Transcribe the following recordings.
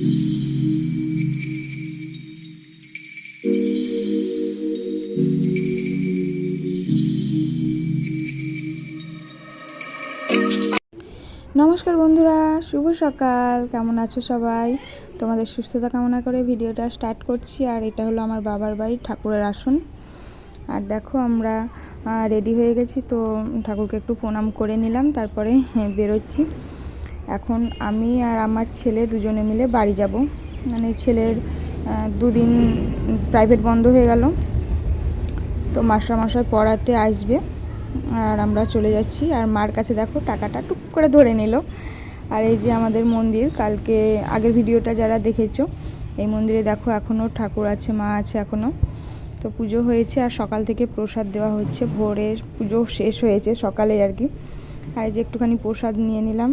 নমস্কার বন্ধুরা, শুভ সকাল। কেমন আছো সবাই? তোমাদের সুস্থতা কামনা করে ভিডিওটা স্টার্ট করছি, আর এটা হলো আমার বাবার বাড়ি, ঠাকুরের আসন। আর দেখো আমরা রেডি হয়ে গেছি, তো ঠাকুরকে একটু প্রণাম করে নিলাম, তারপরে বেরোচ্ছি। এখন আমি আর আমার ছেলে দুজনে মিলে বাড়ি যাব। মানে ছেলের দুদিন প্রাইভেট বন্ধ হয়ে গেল। তো মাস্টারমশাই পড়াতে আসবে। আর আমরা চলে যাচ্ছি। আর মার কাছে দেখো টাকাটা টুক করে ধরে নিল। আর এই যে আমাদের মন্দির, কালকে আগের ভিডিওটা যারা দেখেছ, এই মন্দিরে দেখো এখনও ঠাকুর আছে, মা আছে এখনও তো পুজো হয়েছে আর সকাল থেকে প্রসাদ দেওয়া হচ্ছে। ভোরে পুজো শেষ হয়েছে সকালে আর কি। আর যে একটুখানি প্রসাদ নিয়ে নিলাম।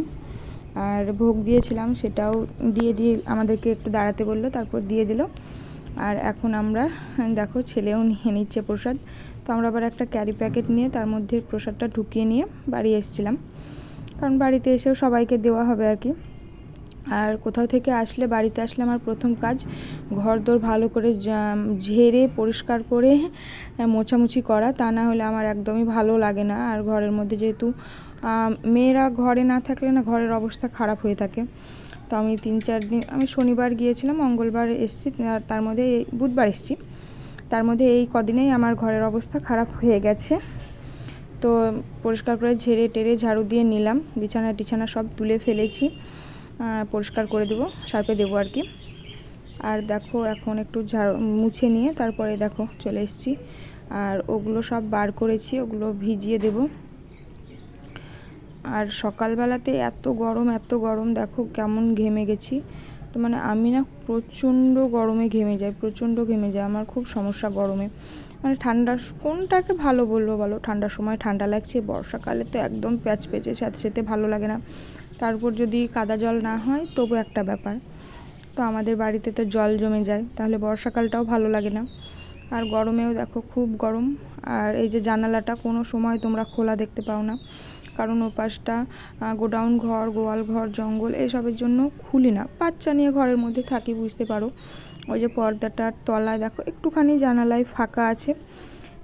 আর ভোগ দিয়েছিলাম সেটাও দিয়ে দিয়ে আমাদেরকে একটু দাঁড়াতে বলল, তারপর দিয়ে দিল। আর এখন আমরা, দেখো ছেলেও নিয়ে নিচ্ছে প্রসাদ। তো আমরা আবার একটা ক্যারি প্যাকেট নিয়ে তার মধ্যে প্রসাদটা ঢুকিয়ে নিয়ে বাড়ি এসেছিলাম। কারণ বাড়িতে এসেও সবাইকে দেওয়া হবে আর কি। আর কোথাও থেকে আসলে বাড়িতে আসলে আমার প্রথম কাজ ঘর দোর ভালো করে ঝেড়ে, পরিষ্কার করে মোছামুছি করা। তা না হলে আমার একদমই ভালো লাগে না। আর ঘরের মধ্যে যেহেতু মেয়েরা ঘরে না থাকলে না ঘরের অবস্থা খারাপ হয়ে থাকে। তো আমি তিন চার দিন, আমি শনিবার গিয়েছিলাম, মঙ্গলবার এসেছি, আর তার মধ্যে বুধবার এসেছি। তার মধ্যে এই কদিনেই আমার ঘরের অবস্থা খারাপ হয়ে গেছে। তো পরিষ্কার করে ঝেড়ে টেরে ঝাড়ু দিয়ে নিলাম। বিছানা টিছানা সব তুলে ফেলেছি। পরিষ্কার করে দেবো সার্পে দেবো আর কি। আর দেখো এখন একটু ঝাড়, মুছে নিয়ে তারপরে দেখো চলে এসেছি। আর ওগুলো সব বার করেছি, ওগুলো ভিজিয়ে দেবো। আর সকালবেলাতে এত গরম এত গরম, দেখো কেমন ঘেমে গেছি। তো মানে আমি না প্রচণ্ড গরমে ঘেমে যাই, প্রচণ্ড ঘেমে যাই, আমার খুব সমস্যা গরমে। মানে ঠান্ডার কোনটাকে ভালো বলব বলো? ঠান্ডার সময় ঠান্ডা লাগছে, বর্ষাকালে তো একদম প্যাচ সাথে সাথে ভালো লাগে না। তারপর যদি কাদা জল না হয়, তবু একটা ব্যাপার। তো আমাদের বাড়িতে তো জল জমে যায়, তাহলে বর্ষাকালটাও ভালো লাগে না। আর গরমেও দেখো খুব গরম, আর এই যে জানালাটা কোনো সময় তোমরা খোলা দেখতে পাও না। কারণ ও পাশটা গোডাউন ঘর, গোয়াল ঘর, জঙ্গল এসবের জন্য খুলি না। বাচ্চা নিয়ে ঘরের মধ্যে থাকি, বুঝতে পারো। ওই যে পর্দাটার তলায় দেখো, একটুখানি জানালায় ফাঁকা আছে।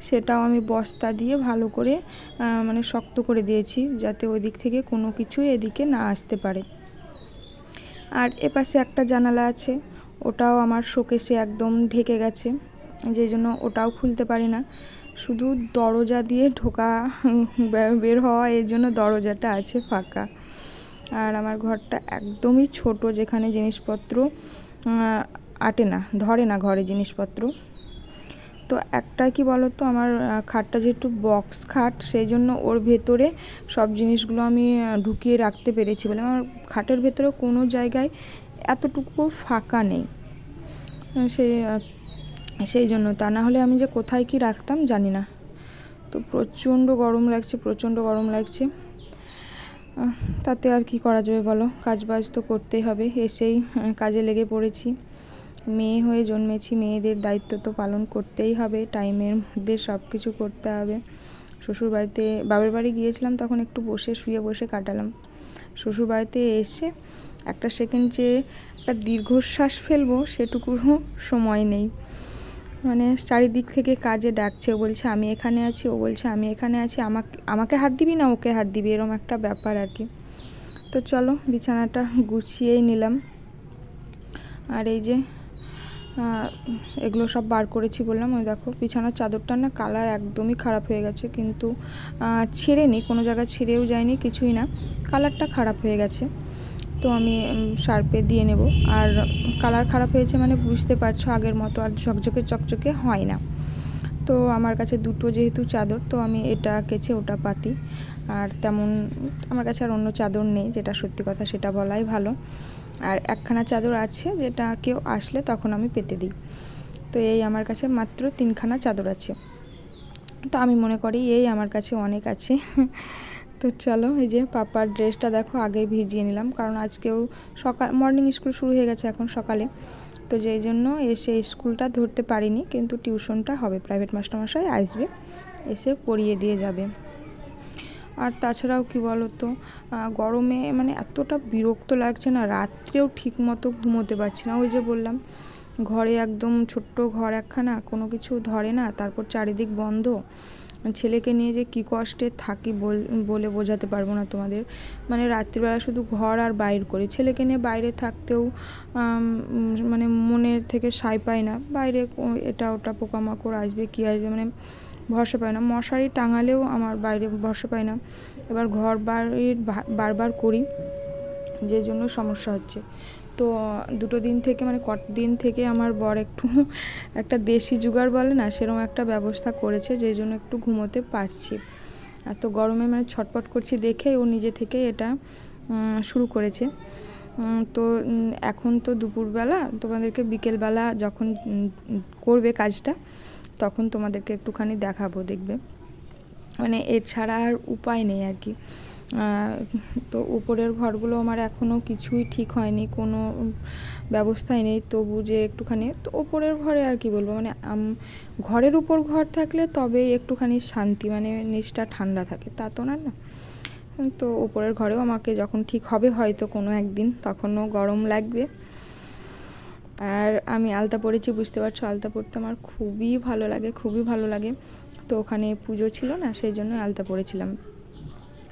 সেটাও আমি বস্তা দিয়ে ভালো করে মানে শক্ত করে দিয়েছি যাতে ওই দিক থেকে কোনো কিছু এদিকে না আসতে পারে। আর এপাশে একটা জানালা আছে, ওটাও আমার শোকেসে একদম ঢেকে গেছে, যে জন্য ওটাও খুলতে পারি না। শুধু দরজা দিয়ে ঢোকা বের হওয়া, এর জন্য দরজাটা আছে ফাঁকা। আর আমার ঘরটা একদমই ছোট, যেখানে জিনিসপত্র আটে না, ধরে না ঘরে জিনিসপত্র। তো একটা কি বলো তো আমার খাটটা যেহেতু বক্স খাট সেই জন্য ওর ভেতরে সব জিনিসগুলো আমি ঢুকিয়ে রাখতে পেরেছি বলে। আমার খাটের ভেতরে কোনো জায়গায় এতটুকু ফাঁকা নেই। সে সেই সেই জন্য। তা না হলে আমি যে কোথায় কি রাখতাম জানি না। তো প্রচণ্ড গরম লাগছে, প্রচণ্ড গরম লাগছে। তাতে আর কি করা যাবে বলো? কাজ বাজ তো করতেই হবে, এসেই কাজে লেগে পড়েছি। মেয়ে হয়ে জন্মেছি, মেয়েদের দায়িত্ব তো পালন করতেই হবে, টাইমের মধ্যে সব কিছু করতে হবে। শ্বশুর বাড়িতে বাবার বাড়ি গিয়েছিলাম তখন একটু বসে শুয়ে বসে কাটালাম। শ্বশুর বাড়িতে এসে একটা সেকেন্ড যে একটা দীর্ঘশ্বাস ফেলব সেটুকুও সময় নেই। মানে চারিদিক থেকে কাজে ডাকছে, ও বলছে, আমি এখানে আছি। ও বলছে, আমি এখানে আছি। আমাকে আমাকে হাত দিবি না ওকে হাত দিবি? এরকম একটা ব্যাপার আর কি। তো চলো, বিছানাটা গুছিয়েই নিলাম। আর এই যে এগুলো সব বার করেছি বললাম, ওই দেখো, বিছানার চাদরটা না কালার একদমই খারাপ হয়ে গেছে, কিন্তু ছেড়েনি, কোনো জায়গায় ছেড়েও যায়নি, কিছুই না কালারটা খারাপ হয়ে গেছে। তো আমি শার্পে দিয়ে নেব, আর কালার খারাপ হয়েছে মানে বুঝতে পারছ আগের মতো আর ঝকঝকে চকচকে হয় না। তো আমার কাছে দুটো যেহেতু চাদর, তো আমি এটা কেচে ওটা পাতি, আর তেমন আমার কাছে আর অন্য চাদর নেই, যেটা সত্যি কথা সেটা বলাই ভালো। আর একখানা চাদর আছে যেটা কেউ আসলে তখন আমি পেতে দিই। তো এই আমার কাছে মাত্র তিনখানা চাদর আছে। তো আমি মনে করি এই আমার কাছে অনেক আছে। তো চলো এই যে পাপার ড্রেসটা দেখো, আগেই ভিজিয়ে নিলাম। কারণ আজকেও সকাল মর্নিং স্কুল শুরু হয়ে গেছে এখন সকালে। তো যেই জন্য এসে স্কুলটা ধরতে পারিনি, কিন্তু টিউশনটা হবে। প্রাইভেট মাস্টারমশাই আসবে, এসে পড়িয়ে দিয়ে যাবে। আর তাছাড়াও কি বলো তো গরমে মানে এতটা বিরক্ত লাগছে না, রাত্রেও ঠিক মতো ঘুমোতে পারছি না। ওই যে বললাম, ঘরে একদম ছোট্ট ঘর একখানা, কোনো কিছু ধরে না, তারপর চারিদিক বন্ধ। ছেলেকে নিয়ে যে কী কষ্টে থাকি বলে বোঝাতে পারব না তোমাদের। মানে রাত্রিবেলা শুধু ঘর আর বাইর করি। ছেলেকে নিয়ে বাইরে থাকতেও মানে মনের থেকে সাই পায় না। বাইরে এটা ওটা পোকামাকড় আসবে, কী আসবে মানে ভরসা পায় না। মশারি টাঙালেও আমার বাইরে ভরসা পায় না। এবার ঘর বাড়ির বারবার করি, যে জন্য সমস্যা হচ্ছে। তো দুটো দিন থেকে মানে কত দিন থেকে আমার বর একটু একটা দেশি জুগার বলে না সেরকম একটা ব্যবস্থা করেছে যেই জন্য একটু ঘুমোতে পারছি। এত গরমে মানে ছটপট করছি দেখে ও নিজে থেকে এটা শুরু করেছে। তো এখন তো দুপুরবেলা, তোমাদেরকে বিকেলবেলা যখন করবে কাজটা তখন তোমাদেরকে একটুখানি দেখাবো, দেখবে। মানে এছাড়া আর উপায় নেই আর কি। তো উপরের ঘরগুলো আমার এখনও কিছুই ঠিক হয়নি, কোনো ব্যবস্থাই নেই। তবু যে একটুখানি, তো ওপরের ঘরে আর কি বলব? মানে ঘরের উপর ঘর থাকলে তবেই একটুখানি শান্তি মানে নিচটা ঠান্ডা থাকে, তা তো না না। তো ওপরের ঘরেও আমাকে যখন ঠিক হবে হয়তো কোনো একদিন, তখনও গরম লাগবে। আর আমি আলতা পরেছি, বুঝতে পারছ? আলতা পরতে আমার খুবই ভালো লাগে, খুবই ভালো লাগে। তো ওখানে পুজো ছিল না, সেই জন্য আলতা পরেছিলাম।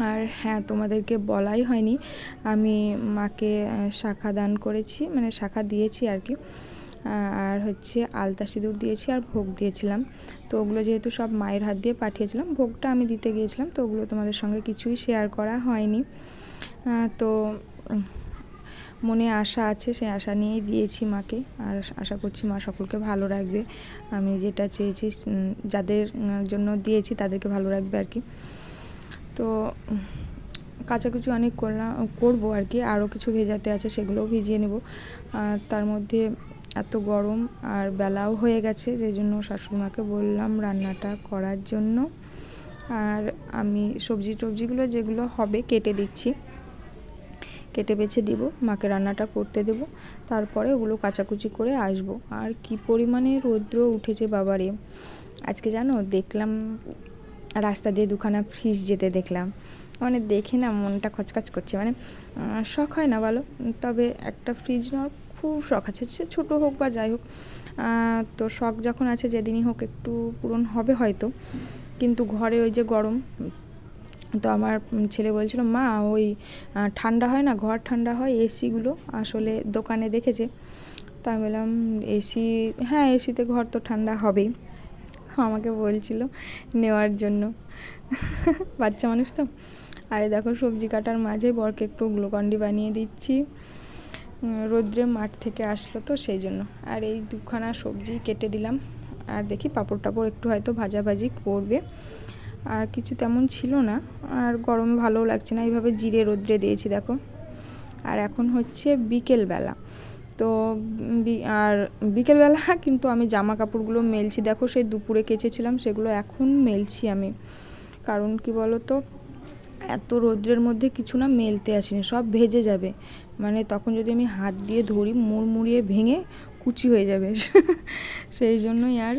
আর হ্যাঁ তোমাদেরকে বলাই হয়নি, আমি মাকে শাখা দান করেছি মানে শাখা দিয়েছি আর কি। আর হচ্ছে আলতা সিঁদুর দিয়েছি আর ভোগ দিয়েছিলাম। তো ওগুলো যেহেতু সব মায়ের হাত দিয়ে পাঠিয়েছিলাম, ভোগটা আমি দিতে গিয়েছিলাম, তো ওগুলো তোমাদের সঙ্গে কিছুই শেয়ার করা হয়নি। তো মনে আশা আছে, সেই আশা নিয়েই দিয়েছি মাকে। আর আশা করছি মা সকলকে ভালো রাখবে। আমি যেটা চেয়েছি যাদের জন্য দিয়েছি তাদেরকে ভালো রাখবে আর কি। তো, কাচাকুচি অনেক করলাম করব আর কি। আরও কিছু ভেজাতে আছে সেগুলোও ভিজিয়ে নেব। আর তার মধ্যে এত গরম আর বেলাও হয়ে গেছে যে জন্য শাশুড়িমাকে বললাম রান্নাটা করার জন্য। আর আমি সবজি টবজিগুলো যেগুলো হবে কেটে দিচ্ছি। কেটে বেছে দিব, মাকে রান্নাটা করতে দেব, তারপরে ওগুলো কাচাকুচি করে আসব। আর কি পরিমাণে রৌদ্র উঠেছে বাবারে। আজকে জানো, দেখলাম রাস্তা দিয়ে দুখানা ফ্রিজ যেতে দেখলাম। মানে দেখে না মনটা খচখচ করছে। মানে শখ হয় না বলো? তবে একটা ফ্রিজ নেওয়ার খুব শখ আছে। সে ছোটো হোক বা যাই হোক তো শখ যখন আছে যেদিনই হোক একটু পূরণ হবে হয়তো। কিন্তু ঘরে ওই যে গরম তো আমার ছেলে বলছিল, মা, ওই ঠান্ডা হয় না, ঘর ঠান্ডা হয়, এসিগুলো আসলে দোকানে দেখেছে। তা আমি বললাম, এসি হ্যাঁ এসিতে ঘর তো ঠান্ডা হবেই। আমাকে বলছিল নেওয়ার জন্য। বাচ্চা মানুষ তো? আরে দেখো, সবজি কাটার মাঝে বরকে একটু গ্লুকন্ডি বানিয়ে দিচ্ছি। রোদ্রে মাঠ থেকে আসলো তো, সেই জন্য। আর এই দুখানা সবজি কেটে দিলাম। আর দেখি পাঁপড় টাপড় একটু হয়তো ভাজাভাজি করবে। আর কিছু তেমন ছিল না। আর গরম ভালো লাগছে না। এইভাবে জিরে রোদ্রে দিয়েছি, দেখো। আর এখন হচ্ছে বিকেলবেলা। তো আর বিকেলবেলা কিন্তু আমি জামা কাপড়গুলো মেলছি। দেখো, সেই দুপুরে কেচেছিলাম, সেগুলো এখন মেলছি আমি। কারণ কি বলো তো এত রৌদ্রের মধ্যে কিছু না মেলতে আসিনি, সব ভেজে যাবে। মানে তখন যদি আমি হাত দিয়ে ধরি, মুড়মুড়িয়ে ভেঙে কুচি হয়ে যাবে। সেই জন্যই আর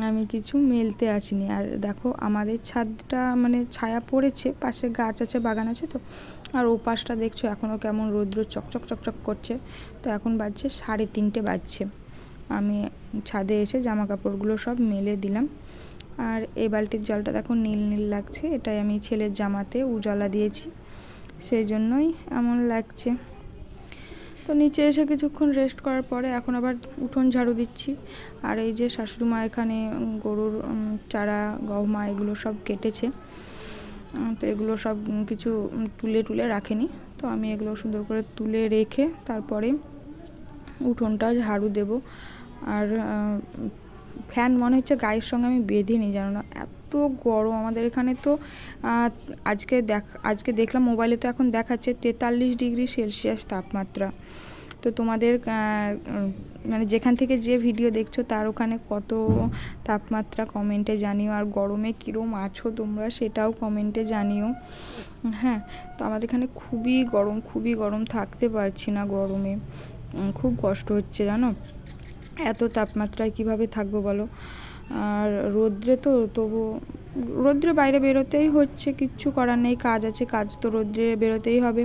আমি কিছু মেলতে আসিনি। আর দেখো, আমাদের ছাদটা মানে ছায়া পড়েছে, পাশে গাছ আছে, বাগান আছে তো। আর ও পাশটা দেখছ এখনও কেমন রৌদ্র চকচক চকচক করছে। তো এখন বাজছে সাড়ে তিনটে বাজছে। আমি ছাদে এসে জামা কাপড়গুলো সব মেলে দিলাম। আর এই বালতির জলটা দেখো নীল নীল লাগছে, এটাই আমি ছেলের জামাতে উজালা দিয়েছি, সেই জন্যই এমন লাগছে। তো নিচে এসে কিছুক্ষণ রেস্ট করার পরে এখন আবার উঠোন ঝাড়ু দিচ্ছি, আর এই যে শাশুড়ি মা এখানে গরুর চারা, গহমা এগুলো সব কেটেছে তো এগুলো সব কিছু তুলে তুলে রাখেনি, তো আমি এগুলো সুন্দর করে তুলে রেখে তারপরে উঠোনটা ঝাড়ু দেব, আর ফ্যান মনে হচ্ছে গায়ের সঙ্গে আমি বেঁধে নিই, জানো না? এত গরম আমাদের এখানে তো আজকে দেখ, আজকে দেখলাম মোবাইলে তো এখন দেখাচ্ছে তেতাল্লিশ ডিগ্রি সেলসিয়াস তাপমাত্রা। তো তোমাদের মানে যেখান থেকে যে ভিডিও দেখছ তার ওখানে কত তাপমাত্রা কমেন্টে জানিও, আর গরমে কীরম আছো তোমরা সেটাও কমেন্টে জানিও। হ্যাঁ তো আমাদের এখানে খুবই গরম খুবই গরম, থাকতে পারছি না গরমে। খুব কষ্ট হচ্ছে, জানো? এত তাপমাত্রায় কীভাবে থাকব বলো? আর রৌদ্রে তো তবু, রৌদ্রে বাইরে বেরোতেই হচ্ছে, কিচ্ছু করার নেই, কাজ আছে, কাজ তো রৌদ্রে বেরোতেই হবে।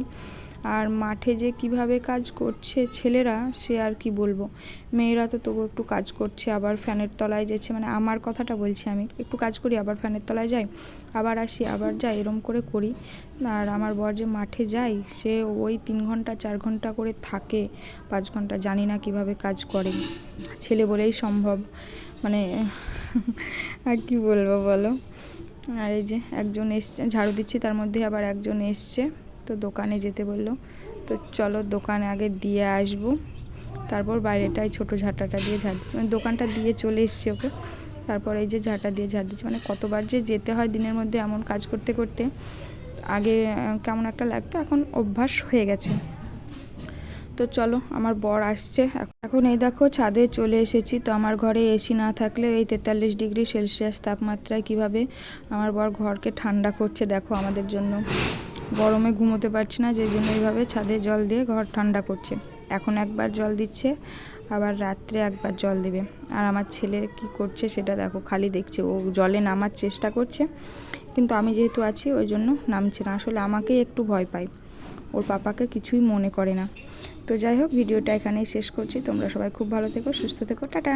আর মাঠে যে কীভাবে কাজ করছে ছেলেরা, সে আর কি বলব? মেয়েরা তো তবু একটু কাজ করছে, আবার ফ্যানের তলায় যাচ্ছে। মানে আমার কথাটা বলছি আমি, একটু কাজ করি, আবার ফ্যানের তলায় যাই, আবার আসি, আবার যাই, এরম করে করি। আর আমার বর যে মাঠে যায়, সে ওই তিন ঘণ্টা, চার ঘণ্টা করে থাকে, পাঁচ ঘণ্টা, জানি না কীভাবে কাজ করে। ছেলে বলেই সম্ভব। মানে আর কি বলব বলো? আর এই যে একজন এসছে, ঝাড়ু দিচ্ছি, তার মধ্যে আবার একজন এসছে। তো দোকানে যেতে বলল, তো চলো দোকানে আগে দিয়ে আসব। তারপর বাইরেটাই ছোটো ঝাঁটাটা দিয়ে ঝাড় দিচ্ছি। মানে দোকানটা দিয়ে চলে এসছি ওকে। তারপর এই যে ঝাঁটা দিয়ে ঝাড় দিচ্ছি। মানে কতবার যে যেতে হয় দিনের মধ্যে এমন কাজ করতে করতে, আগে কেমন একটা লাগতো, এখন অভ্যাস হয়ে গেছে। তো চলো, আমার বর আসছে। এখন এই দেখো, ছাদে চলে এসেছি। তো আমার ঘরে এসি না থাকলে এই তেতাল্লিশ ডিগ্রি সেলসিয়াস তাপমাত্রায় কীভাবে আমার বর ঘরকে ঠান্ডা করছে দেখো আমাদের জন্য। গরমে ঘুমোতে পারছি না, যেই জন্য এইভাবে ছাদে জল দিয়ে ঘর ঠান্ডা করছে। এখন একবার জল দিচ্ছে, আবার রাত্রে একবার জল দেবে। আর আমার ছেলে কি করছে সেটা দেখো, খালি দেখছে, ও জলে নামার চেষ্টা করছে। কিন্তু আমি যেহেতু আছি, ওই জন্য নামছে না। আসলে আমাকেই একটু ভয় পাই ওর পাপাকে কিছুই মনে করে না। তো যাই হোক, ভিডিওটা এখানেই শেষ করছি। তোমরা সবাই খুব ভালো থেকো, সুস্থ থেকো, টাটা!